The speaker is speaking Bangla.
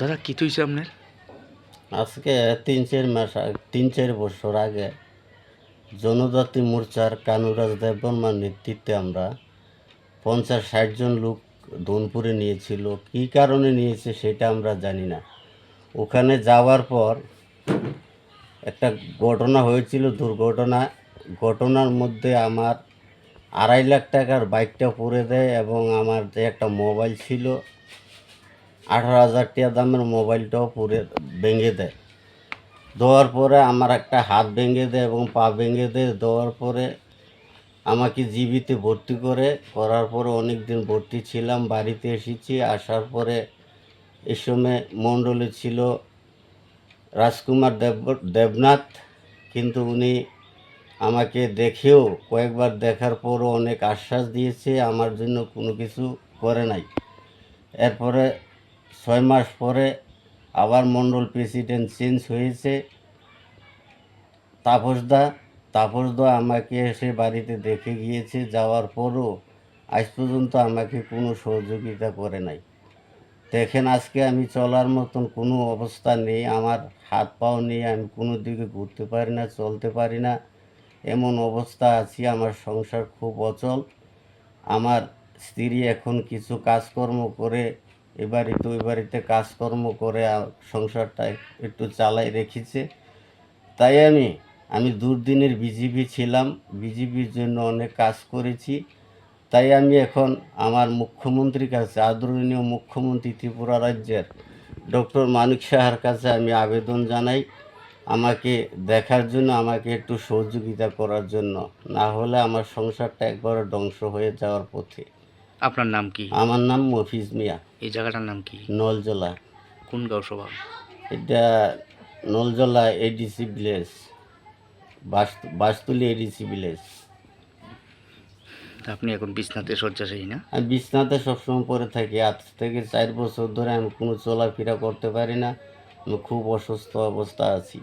দাদা কি তুইছে আপনার? আজকে তিন চার মাস তিন চার বছর আগে জনজাতি মোর্চার কানুরাজ দেববর্মার নেতৃত্বে আমরা পঞ্চাশ ষাট জন লোক ধনপুরে নিয়েছিল। কী কারণে নিয়েছে সেটা আমরা জানি না। ওখানে যাওয়ার পর একটা ঘটনা হয়েছিল। দুর্ঘটনা, ঘটনার মধ্যে আমার আড়াই লাখ টাকার বাইকটা পুড়ে দেয় এবং আমার যে একটা মোবাইল ছিল আঠারো হাজার টাকা দামের মোবাইলটাও পুরে ভেঙে দেয়। দেওয়ার পরে আমার একটা হাত ভেঙে দেয় এবং পা ভেঙে দেয়। দেওয়ার পরে আমাকে জীবিতে ভর্তি করে, করার পরে অনেক দিন ভর্তি ছিলাম, বাড়িতে এসেছি। আসার পরে এ সময় মণ্ডলে ছিল রাজকুমার দেব দেবনাথ, কিন্তু উনি আমাকে দেখেও কয়েকবার দেখার পরও অনেক আশ্বাস দিয়েছে, আমার জন্য কোনো কিছু করে নাই। এরপরে ছয় মাস পরে আবার মণ্ডল প্রেসিডেন্ট চেঞ্জ হয়েছে। তাপসদা তাপসদা আমাকে এসে বাড়িতে দেখে গিয়েছে, যাওয়ার পরও আজ পর্যন্ত আমাকে কোনো সহযোগিতা করে নাই। দেখেন, আজকে আমি চলার মতন কোনো অবস্থা নেই, আমার হাত পাও নেই, আমি কোনো দিকে ঘুরতে পারি না, চলতে পারি না। এমন অবস্থা আছি, আমার সংসার খুব অচল। আমার স্ত্রী এখন কিছু কাজকর্ম করে এ বাড়িতে ওই বাড়িতে কাজকর্ম করে সংসারটা একটু চালাই রেখেছে। তাই আমি আমি দুর্দিনের বিজেপি ছিলাম বিজেপির জন্য অনেক কাজ করেছি। তাই আমি এখন আমার মুখ্যমন্ত্রীর কাছে, আদরণীয় মুখ্যমন্ত্রী ত্রিপুরা রাজ্যের ডক্টর মানিক সাহার কাছে আমি আবেদন জানাই। আমাকে দেখার জন্য, আমাকে একটু সহযোগিতা করার জন্য। না হলে আমার সংসারটা একবারে ধ্বংস হয়ে যাওয়ার পথে। আপনার নাম কি? আমার নাম মফিজ মিয়া। এই জায়গাটার নাম কি? নলজলা। কোন গাঁও সভা এটা Naljala ADC village Bastuli ADC village আপনি এখন বিছনাতে শয্যাশায়ী না? আমি বিছনাতে সবসময় পরে থাকি। আজ থেকে চার বছর ধরে আমি কোনো চলাফেরা করতে পারি না। আমি খুব অসুস্থ অবস্থা আছি।